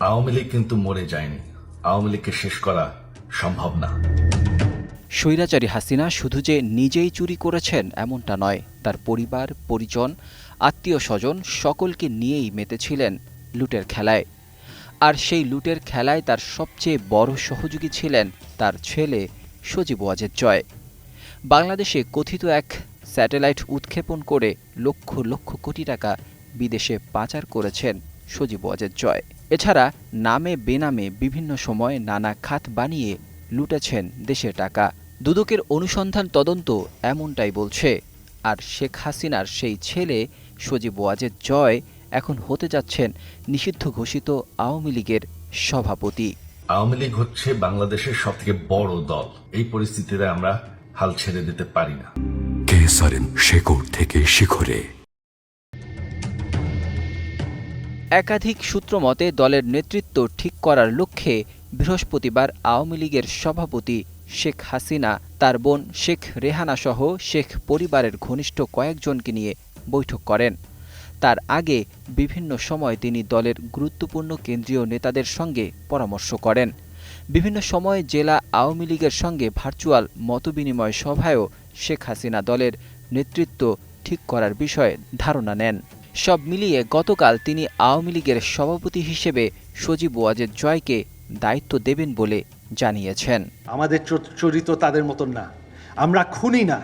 আওয়ামী লীগ কিন্তু মরে যায়নি। আওয়ামী লীগকে শেষ করা সম্ভব না। স্বৈরাচারী হাসিনা শুধু যে নিজেই চুরি করেছেন এমনটা নয়, তার পরিবার, পরিজন আত্মীয় স্বজন সকলকে নিয়েই মেতেছিলেন লুটের খেলায়। আর সেই লুটের খেলায় তার সবচেয়ে বড় সহযোগী ছিলেন তার ছেলে সজীব ওয়াজেদ জয়। বাংলাদেশে কথিত এক স্যাটেলাইট উৎক্ষেপণ করে লক্ষ লক্ষ কোটি টাকা বিদেশে পাচার করেছেন সজীব ওয়াজেদ জয়। এছাড়া নামে বেনামে বিভিন্ন সময় নানা খাত বানিয়ে লুটেছেন দেশের টাকা। দুদকের অনুসন্ধান তদন্ত এমনটাই বলছে। আর শেখ হাসিনার সেই ছেলে সজীব ওয়াজেদ জয় এখন হতে যাচ্ছেন নিষিদ্ধ ঘোষিত আওয়ামী লীগের সভাপতি। আওয়ামী লীগ হচ্ছে বাংলাদেশের সব থেকে বড় দল। এই পরিস্থিতিতে আমরা হাল ছেড়ে দিতে পারি না। কেসারেন শেকড় থেকে শিখরে? একাধিক সূত্র মতে, দলের নেতৃত্ব ঠিক করার লক্ষ্যে বৃহস্পতিবার আওয়ামী লীগের সভাপতি শেখ হাসিনা, তার বোন শেখ রেহানা সহ শেখ পরিবারের ঘনিষ্ঠ কয়েকজনকে নিয়ে বৈঠক করেন। তার আগে বিভিন্ন সময় তিনি দলের গুরুত্বপূর্ণ কেন্দ্রীয় নেতাদের সঙ্গে পরামর্শ করেন। বিভিন্ন সময় জেলা আওয়ামী লীগের সঙ্গে ভার্চুয়াল মতবিনিময় সভায়ও শেখ হাসিনা দলের নেতৃত্ব ঠিক করার বিষয়ে ধারণা নেন। সব মিলিয়ে গতকাল তিনি আওয়ামী লীগের সভাপতি হিসেবে সজীব ওয়াজেদ জয়কে দায়িত্ব দেবেন বলে জানিয়েছেন। আমাদের চরিত্র তাদের মতন না। আমরা খুনি না।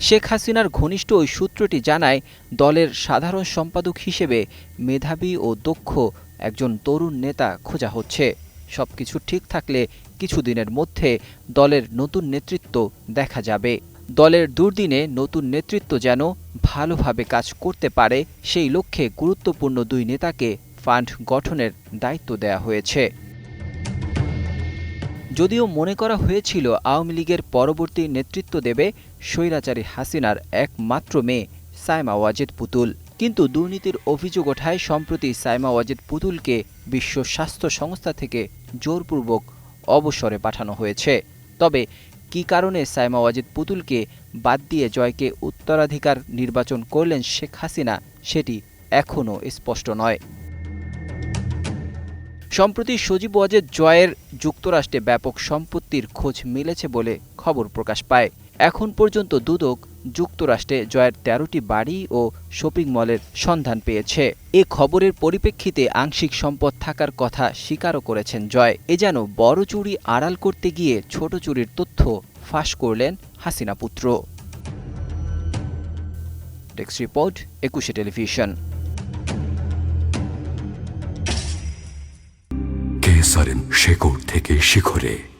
শেখ হাসিনার ঘনিষ্ঠ ওই সূত্রটি জানায় দলের সাধারণ সম্পাদক হিসেবে মেধাবী ও দক্ষ একজন তরুণ নেতা খোঁজা হচ্ছে। সবকিছু ঠিক থাকলে কিছুদিনের মধ্যে দলের নতুন নেতৃত্ব দেখা যাবে। দলের দুর্দিনে নতুন নেতৃত্ব যেন ভালোভাবে কাজ করতে পারে, সেই লক্ষ্যে গুরুত্বপূর্ণ দুই নেতাকে ফান্ড গঠনের দায়িত্ব দেওয়া হয়েছে। যদিও মনে করা হয়েছিল আওয়ামী লীগের পরবর্তী নেতৃত্ব দেবে স্বৈরাচারী হাসিনার একমাত্র মেয়ে সাইমা ওয়াজেদ পুতুল। কিন্তু দুর্নীতির অভিযোগ ওঠায় সম্প্রতি সাইমা ওয়াজেদ পুতুলকে বিশ্ব স্বাস্থ্য সংস্থা থেকে জোরপূর্বক অবসরে পাঠানো হয়েছে। তবে কী কারণে সাইমা ওয়াজিদ পুতুলকে বাদ দিয়ে জয়কে উত্তরাধিকার নির্বাচন করলেন শেখ হাসিনা, সেটি এখনও স্পষ্ট নয়। সম্প্রতি সজীব ওয়াজেদ জয়ের যুক্তরাষ্ট্রে ব্যাপক সম্পত্তির খোঁজ মিলেছে বলে খবর প্রকাশ পায়। এখন পর্যন্ত দুদক যুক্তরাষ্ট্রে জয়ের তেরোটি বাড়ি ও শপিং মলের সন্ধান পেয়েছে। এ খবরের পরিপ্রেক্ষিতে আংশিক সম্পদ থাকার কথা স্বীকারও করেছেন জয়। এ যেন বড় চুরি আড়াল করতে গিয়ে ছোট চুরির তথ্য ফাঁস করলেন হাসিনা পুত্র। Text report, Ekushey television. কেসারেন শেকড় থেকে শিখরে